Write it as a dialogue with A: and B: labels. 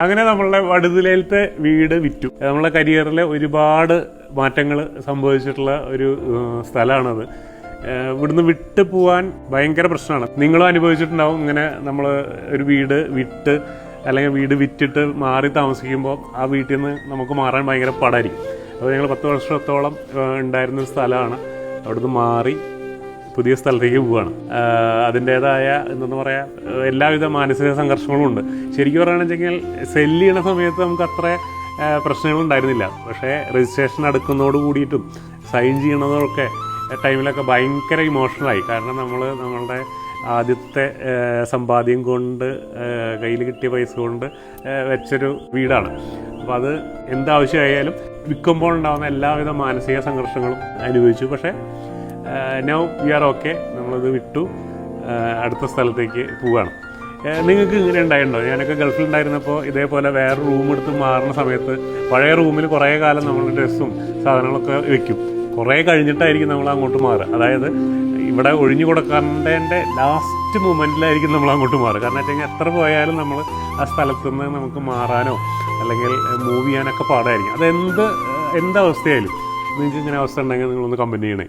A: അങ്ങനെ നമ്മളുടെ വടുതലയിലത്തെ വീട് വിറ്റു. നമ്മളെ കരിയറിലെ ഒരുപാട് മാറ്റങ്ങൾ സംഭവിച്ചിട്ടുള്ള ഒരു സ്ഥലമാണത്. ഇവിടുന്ന് വിട്ട് പോവാൻ ഭയങ്കര പ്രശ്നമാണ്. നിങ്ങളും അനുഭവിച്ചിട്ടുണ്ടാവും ഇങ്ങനെ നമ്മൾ ഒരു വീട് വിട്ട് അല്ലെങ്കിൽ വീട് വിറ്റിട്ട് മാറി താമസിക്കുമ്പോൾ ആ വീട്ടിൽ നിന്ന് നമുക്ക് മാറാൻ ഭയങ്കര പാടായിരിക്കും. അപ്പോൾ ഞങ്ങൾ പത്ത് വർഷത്തോളം ഉണ്ടായിരുന്ന ഒരു സ്ഥലമാണ്. അവിടുന്ന് മാറി പുതിയ സ്ഥലത്തേക്ക് പോവുകയാണ് അതിന്റേതായ എന്തെന്ന് പറയാ എല്ലാവിധ മാനസിക സംഘർഷങ്ങളും ഉണ്ട്. ശരിക്കും പറയുകയാണെന്നുവെച്ചെങ്കിൽ സെല്ല് ചെയ്യണ സമയത്ത് നമുക്ക് അത്ര പ്രശ്നങ്ങളുണ്ടായിരുന്നില്ല പക്ഷേ രജിസ്ട്രേഷൻ അടുക്കുന്നതോട് കൂടിയിട്ടും സൈൻ ചെയ്യണതൊക്കെ ടൈമിലൊക്കെ ഭയങ്കര ഇമോഷണലായി കാരണം നമ്മൾ നമ്മളുടെ ആദ്യത്തെ സമ്പാദ്യം കൊണ്ട് കയ്യിൽ കിട്ടിയ പൈസ കൊണ്ട് വെച്ചൊരു വീടാണ്. അപ്പോൾ അത് എന്താവശ്യമായാലും വിൽക്കുമ്പോൾ ഉണ്ടാകുന്ന എല്ലാവിധ മാനസിക സംഘർഷങ്ങളും അനുഭവിച്ചു. പക്ഷേ നൗ വി ആർ ഓക്കെ നമ്മളത് വിട്ടു. അടുത്ത സ്ഥലത്തേക്ക് പോവുകയാണ് നിങ്ങൾക്ക് ഇങ്ങനെ ഉണ്ടായിട്ടുണ്ടോ? ഞാനൊക്കെ ഗൾഫിൽ ഉണ്ടായിരുന്നപ്പോൾ ഇതേപോലെ വേറെ റൂം എടുത്ത് മാറുന്ന സമയത്ത് പഴയ റൂമിൽ കുറേ കാലം നമ്മൾ ഡ്രസ്സും സാധനങ്ങളൊക്കെ വെക്കും. കുറേ കഴിഞ്ഞിട്ടായിരിക്കും നമ്മൾ അങ്ങോട്ട് മാറുക. അതായത് ഇവിടെ ഒഴിഞ്ഞു കൊടുക്കേണ്ടതിന്റെ ലാസ്റ്റ് മൊമെന്റിലായിരിക്കും നമ്മൾ അങ്ങോട്ട് മാറുക. കാരണം വെച്ചാൽ എത്ര പോയാലും നമ്മൾ ആ സ്ഥലത്ത് നിന്ന് നമുക്ക് മാറാനോ അല്ലെങ്കിൽ മൂവ് ചെയ്യാനൊക്കെ പാടായിരിക്കും. അതെന്ത് എന്ത് അവസ്ഥയായാലും നിങ്ങൾക്ക് ഇങ്ങനെ അവസ്ഥ ഉണ്ടെങ്കിൽ നിങ്ങളൊന്ന് കമ്പനി ചെയ്യണേ.